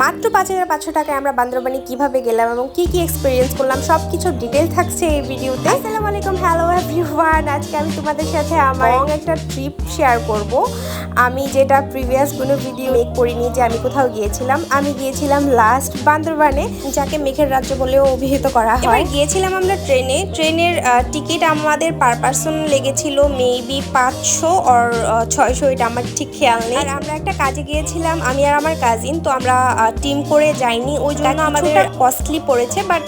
মাত্র পাঁচ হাজার পাঁচশো টাকায় আমরা বান্দরবানি কীভাবে গেলাম এবং কি কি এক্সপিরিয়েন্স করলাম সব কিছু ডিটেল থাকছে এই ভিডিওতে আসসালামু আলাইকুম হ্যালো এভরিওয়ান আজকে আমি তোমাদের সাথে আমার একটা ট্রিপ শেয়ার করব। আমি যেটা প্রিভিয়াস কোনো ভিডিও মেক করিনি যে আমি কোথাও গিয়েছিলাম আমি গিয়েছিলাম লাস্ট বান্দরবানে যাকে মেঘের রাজ্য বলেও অভিহিত করা হয়। গিয়েছিলাম আমরা ট্রেনে ট্রেনের টিকিট আমাদের পার পার্সন লেগেছিল মেবি পাঁচশো অর ছয়শো এটা আমার ঠিক খেয়াল নেই। আর আমরা একটা কাজে গিয়েছিলাম আমি আর আমার কাজিন তো আমরা টিম করে যাইনি। ওই জন্য আমাদের কস্টলি পড়েছে বাট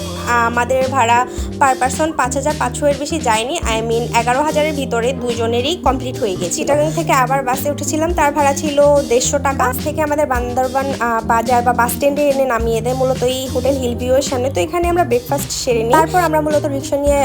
আমাদের ভাড়া পার পার্সন পাঁচ হাজার পাঁচশো এর বেশি যায়নি। আই মিন এগারো হাজারের ভিতরে দুজনেরই কমপ্লিট হয়ে গেছে চিটাগাং থেকে আবার বাসে উঠেছিলাম তার ভাড়া ছিল দেড়শো টাকা। থেকে আমাদের বান্দরবান বাজার বা বাস স্ট্যান্ডে এনে নামিয়ে দেয় মূলত এই হোটেল হিল ভিউ এর সামনে। তো এখানে আমরা ব্রেকফাস্ট সেরে নিই। তারপর আমরা মূলত রিক্সা নিয়ে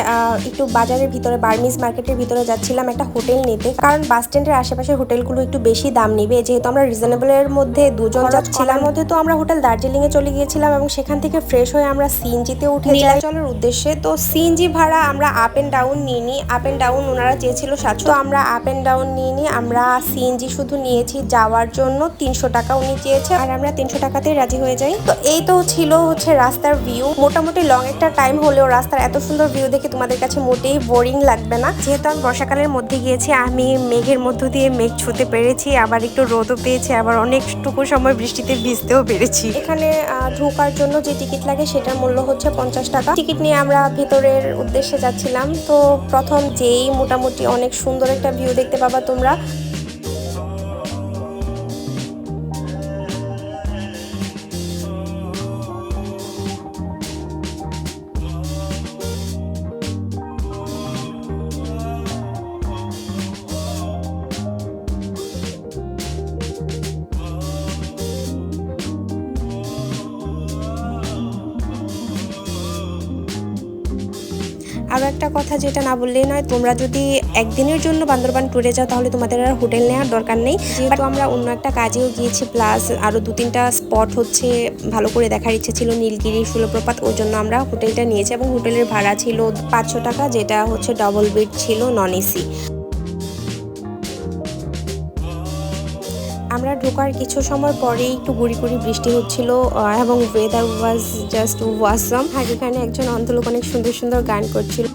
একটু বাজারের ভিতরে বার্মিজ মার্কেটের ভিতরে যাচ্ছিলাম একটা হোটেল নিতে। কারণ বাস স্ট্যান্ডের আশেপাশে হোটেলগুলো একটু বেশি দাম নিবে। যেহেতু আমরা রিজনেবলের মধ্যে দুজন যাচ্ছিলাম মধ্যে তো আমরা হোটেল দার্জিলিংয়ে চলে গিয়েছিলাম এবং সেখান থেকে ফ্রেশ হয়ে আমরা সিএনজিতে উঠে নীলাচলের উদ্দেশ্যে তো সিএনজি ভাড়া আমরা আপ এন্ড ডাউন নিইনি আপ এন্ড ডাউন ওনারা চেয়েছিল সাতশো। তো আমরা আপ এন্ড ডাউন নিইনি আমরা সিএনজি শুধু নিয়েছি যাওয়ার জন্য তিনশো টাকা উনি চেয়েছে আর আমরা তিনশো টাকাতেই রাজি হয়ে যাই। তো এই তো ছিল হচ্ছে রাস্তার ভিউ মোটামুটি লং একটা টাইম হলেও রাস্তার এত সুন্দর ভিউ দেখে তোমাদের কাছে মোটেই বোরিং লাগবে না। যেহেতু আমি বর্ষাকালের মধ্যে গিয়েছি, আমি মেঘের মধ্য দিয়ে মেঘ ছুতে পেরেছি, আবার একটু রোদও পেয়েছি, আবার অনেকটুকু সময় বৃষ্টিতে ভিজতেও পেরেছি। এখানে ঢোকার জন্য যে টিকিট লাগে সেটার মূল্য হচ্ছে পঞ্চাশ টাকা। টিকিট নিয়ে আমরা ভেতরের উদ্দেশ্যে যাচ্ছিলাম। তো প্রথম যেই মোটামুটি অনেক সুন্দর একটা ভিউ দেখতে পাবা তোমরা। কথা যেটা না বললেই নয়, তোমরা যদি একদিনের জন্য বান্দরবান ট্যুরে যাও, তাহলে তোমাদের আর হোটেল নেওয়ার দরকার নেই। যেহেতু আমরা অন্য একটা কাজেও গিয়েছি প্লাস আরও দু তিনটা স্পট হচ্ছে, ভালো করে দেখার ইচ্ছে ছিল নীলগিরি, সুলপ্রপাত, ওই জন্য আমরা হোটেলটা নিয়েছি এবং হোটেলের ভাড়া ছিল পাঁচশো টাকা, যেটা হচ্ছে ডবল বেড ছিল নন এসি আমরা ঢোকার কিছু সময় পরেই একটু গুড়ি গুড়ি বৃষ্টি হচ্ছিল এবং ওয়েদার ওয়াজ জাস্ট ওয়াসাম আর এখানে একজন অন্তলোক অনেক সুন্দর সুন্দর গান করছিল।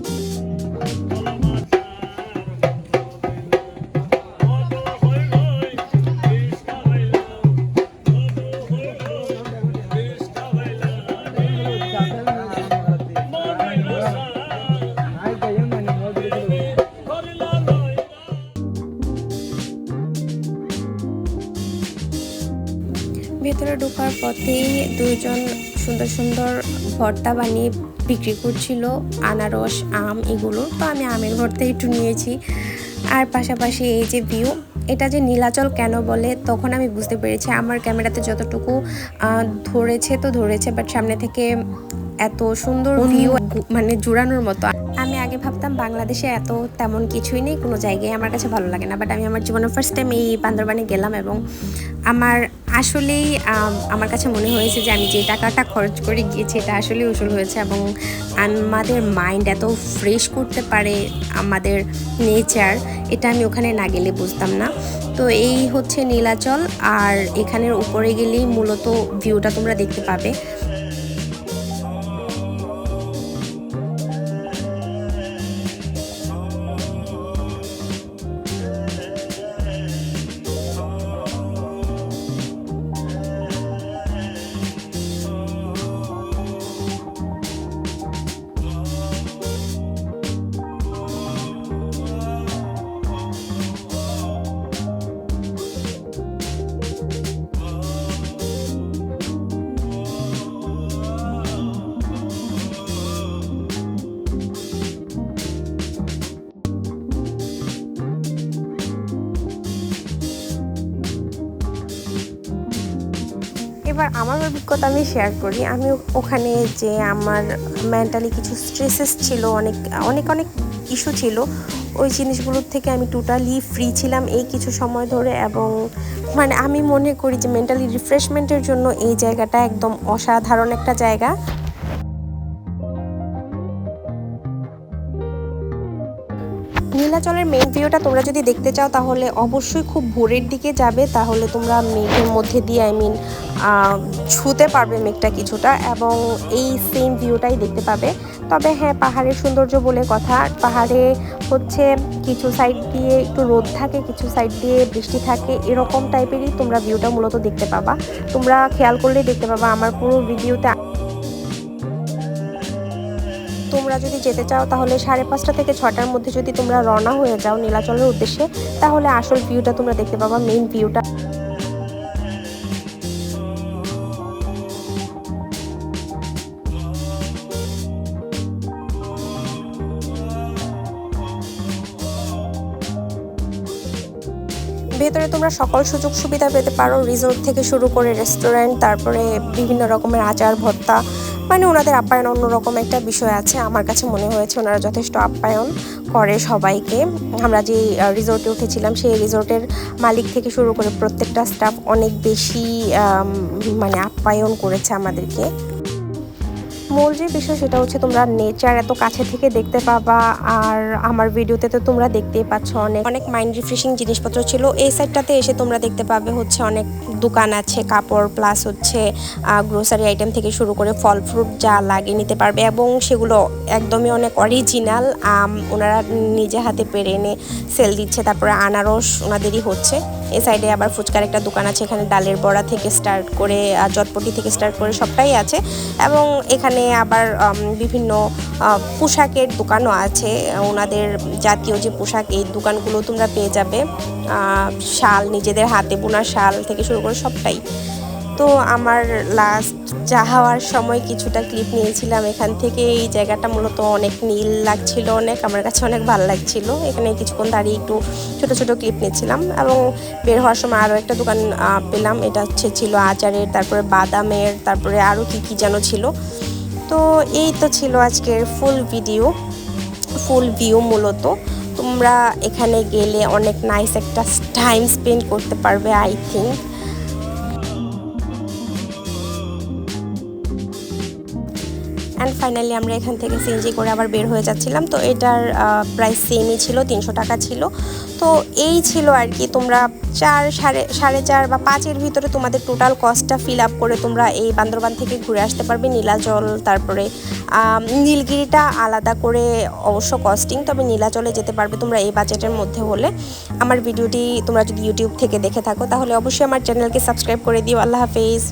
ভেতরে ঢোকার পথেই দুইজন সুন্দর সুন্দর ভর্তা বানিয়ে বিক্রি করছিল আনারস আম এগুলো। তো আমি আমের ভর্তা একটু নিয়েছি। আর পাশাপাশি এই যে ভিউ এটা যে নীলাচল কেন বলে তখন আমি বুঝতে পেরেছি। আমার ক্যামেরাতে যতটুকু ধরেছে তো ধরেছে বাট সামনে থেকে এত সুন্দর ভিউ মানে জুড়ানোর মতো। আমি আগে ভাবতাম বাংলাদেশে এত তেমন কিছুই নেই কোনো জায়গায় আমার কাছে ভালো লাগে না। বাট আমি আমার জীবনের ফার্স্ট টাইম এই বান্দরবানে গেলাম এবং আমার আসলেই আমার কাছে মনে হয়েছে যে আমি যে টাকাটা খরচ করে গিয়েছি এটা আসলেই উসুল হয়েছে এবং আমাদের মাইন্ড এত ফ্রেশ করতে পারে আমাদের নেচার এটা আমি ওখানে না গেলে বুঝতাম না। তো এই হচ্ছে নীলাচল আর এখানের উপরে গেলেই মূলত ভিউটা তোমরা দেখতে পাবে। এবার আমার অভিজ্ঞতা আমি শেয়ার করি। আমি ওখানে যে আমার মেন্টালি কিছু স্ট্রেসেস ছিল, অনেক অনেক অনেক ইস্যু ছিল, ওই জিনিসগুলোর থেকে আমি টোটালি ফ্রি ছিলাম এই কিছু সময় ধরে এবং মানে আমি মনে করি যে মেন্টালি রিফ্রেশমেন্টের জন্য এই জায়গাটা একদম অসাধারণ একটা জায়গা। নীলাচলের মেইন ভিউটা তোমরা যদি দেখতে চাও, তাহলে অবশ্যই খুব ভোরের দিকে যাবে। তাহলে তোমরা মেঘের মধ্যে দিয়ে আই মিন ছুতে পারবে মেঘটা কিছুটা এবং এই সেম ভিউটাই দেখতে পাবে। তবে হ্যাঁ পাহাড়ের সৌন্দর্য বলে কথা। পাহাড়ে হচ্ছে কিছু সাইড দিয়ে একটু রোদ থাকে, কিছু সাইড দিয়ে বৃষ্টি থাকে, এরকম টাইপেরই তোমরা ভিউটা মূলত দেখতে পাবা। তোমরা খেয়াল করলেই দেখতে পাবা। আমার পুরো ভিডিওতে তোমরা যদি যেতে চাও, তাহলে সাড়ে পাঁচটা থেকে ছটার মধ্যে যদি তোমরা রওনা হয়ে যাও নীলাচলের উদ্দেশ্যে, তাহলে আসল ভিউটা তোমরা দেখতে পাবা মেইন ভিউটা ভেতরে তোমরা সকল সুযোগ সুবিধা পেতে পারো রিসোর্ট থেকে শুরু করে রেস্টুরেন্ট তারপরে বিভিন্ন রকমের আচার ভত্তা মানে ওনাদের আপ্যায়ন অন্যরকম একটা বিষয় আছে। আমার কাছে মনে হয়েছে ওনারা যথেষ্ট আপ্যায়ন করে সবাইকে। আমরা যে রিসোর্টে উঠেছিলাম, সেই রিসোর্টের মালিক থেকে শুরু করে প্রত্যেকটা স্টাফ অনেক বেশি মানে আপ্যায়ন করেছে আমাদেরকে। মূল যে বিষয় সেটা হচ্ছে তোমরা নেচার এত কাছে থেকে দেখতে পাবা, আর আমার ভিডিওতে তো তোমরা দেখতেই পাচ্ছ অনেক অনেক মাইন্ড রিফ্রেশিং জিনিসপত্র ছিল। এই সাইডটাতে এসে তোমরা দেখতে পাবে হচ্ছে অনেক দোকান আছে, কাপড় প্লাস হচ্ছে গ্রোসারি আইটেম থেকে শুরু করে ফল ফ্রুট যা লাগে নিতে পারবে, এবং সেগুলো একদমই অনেক অরিজিনাল আম, ওনারা নিজে হাতে পেরে এনে সেল দিচ্ছে, তারপরে আনারস ওনাদেরই হচ্ছে। এই সাইডে আবার ফুচকার একটা দোকান আছে, এখানে ডালের বড়া থেকে স্টার্ট করে চটপটি থেকে স্টার্ট করে সবটাই আছে, এবং এখানে আবার বিভিন্ন পোশাকের দোকানও আছে। ওনাদের জাতীয় যে পোশাক, এই দোকানগুলো তোমরা পেয়ে যাবে। শাল, নিজেদের হাতে বোনা শাল থেকে শুরু করে সবটাই। তো আমার লাস্ট যাওয়ার সময় কিছুটা ক্লিপ নিয়েছিলাম এখান থেকে। এই জায়গাটা মূলত অনেক নীল লাগছিল, অনেক, আমার কাছে অনেক ভালো লাগছিল। এখানে কিছুক্ষণ দাঁড়িয়ে একটু ছোট ছোট ক্লিপ নিয়েছিলাম এবং বের হওয়ার সময় আরও একটা দোকান পেলাম। এটা হচ্ছে ছিল আচারের, তারপরে বাদামের, তারপরে আরও কি কি যেন ছিল। তো এই তো ছিল আজকের ফুল ভিডিও ফুল ভিউ মূলত। তোমরা এখানে গেলে অনেক নাইস একটা টাইম স্পেন্ড করতে পারবে আই থিঙ্ক অ্যান্ড ফাইনালি আমরা এখান থেকে সিএনজি করে আবার বের হয়ে যাচ্ছিলাম। তো এটার প্রাইস সেমই ছিল, তিনশো টাকা ছিল। তো এই ছিল আর কি। তোমরা চার, সাড়ে সাড়ে চার বা পাঁচের ভিতরে তোমাদের টোটাল কস্টটা ফিল আপ করে তোমরা এই বান্দরবান থেকে ঘুরে আসতে পারবে। নীলাচল, তারপরে নীলগিরিটা আলাদা করে অবশ্য কস্টিং তবে নীলাচলে যেতে পারবে তোমরা এই বাজেটের মধ্যে হলে। আমার ভিডিওটি তোমরা যদি ইউটিউব থেকে দেখে থাকো, তাহলে অবশ্যই আমার চ্যানেলকে সাবস্ক্রাইব করে দিও। আল্লাহ হাফেজ।